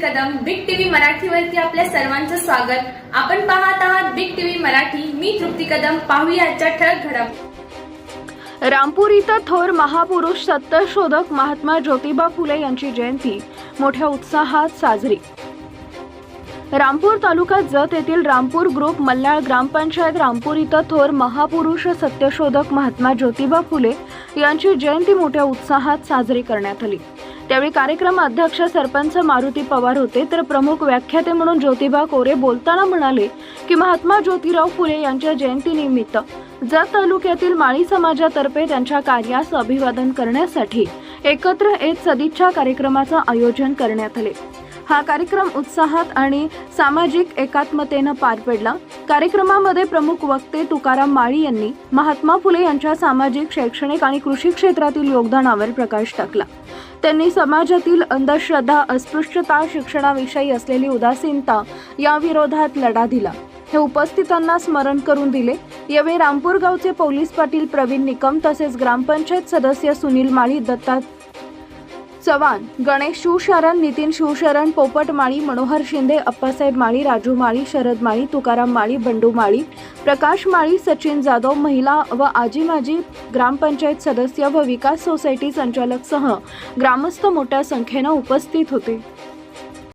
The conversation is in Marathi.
मराठीवरती आपल्या सर्वांचं स्वागत. आपण पाहत आहात बिग टीव्ही मराठी. मी तृप्ती कदम. पाहूया आजच्या ठळक घडम. रामपूर इथं थोर महापुरुष सत्यशोधक महात्मा ज्योतिबा फुले यांची जयंती. मोठ्या उत्साहात साजरी. रामपूर तालुक्यात जत येथील रामपूर ग्रुप मल्याळ ग्रामपंचायत रामपूर इथं थोर महापुरुष सत्यशोधक महात्मा ज्योतिबा फुले यांची जयंती मोठ्या उत्साहात साजरी करण्यात आली. त्यावेळी कार्यक्रम अध्यक्ष सरपंच मारुती पवार होते. तर प्रमुख व्याख्याते म्हणून ज्योतिबा कोरे बोलताना म्हणाले की महात्मा ज्योतिराव फुले यांच्या जयंतीनिमित्त जत तालुक्यातील माळी समाजातर्फे त्यांच्या कार्यास अभिवादन करण्यासाठी एकत्र येत सदिच्छा कार्यक्रमाचं आयोजन करण्यात आले. हा कार्यक्रम उत्साहात आणि सामाजिक एकात्मतेनं पार पडला. कार्यक्रमामध्ये प्रमुख वक्ते तुकाराम माळी यांनी महात्मा फुले यांच्या सामाजिक शैक्षणिक आणि कृषी क्षेत्रातील योगदानावर प्रकाश टाकला. त्यांनी समाजातील अंधश्रद्धा अस्पृश्यता शिक्षणाविषयी असलेली उदासीनता या विरोधात लढा दिला. हे उपस्थितांना स्मरण करून दिले. यावेळी रामपूर गावचे पोलीस पाटील प्रवीण निकम तसेच ग्रामपंचायत सदस्य सुनील माळी दत्ता चव्हाण गणेश शिवशरण नितीन शिवशरण पोपट माळी मनोहर शिंदे अप्पासाहेब माळी राजू माळी शरद माळी तुकाराम माळी बंडू माळी प्रकाश माळी सचिन जाधव महिला व आजी माजी ग्रामपंचायत सदस्य व विकास सोसायटी संचालकसह ग्रामस्थ मोठ्या संख्येनं उपस्थित होते.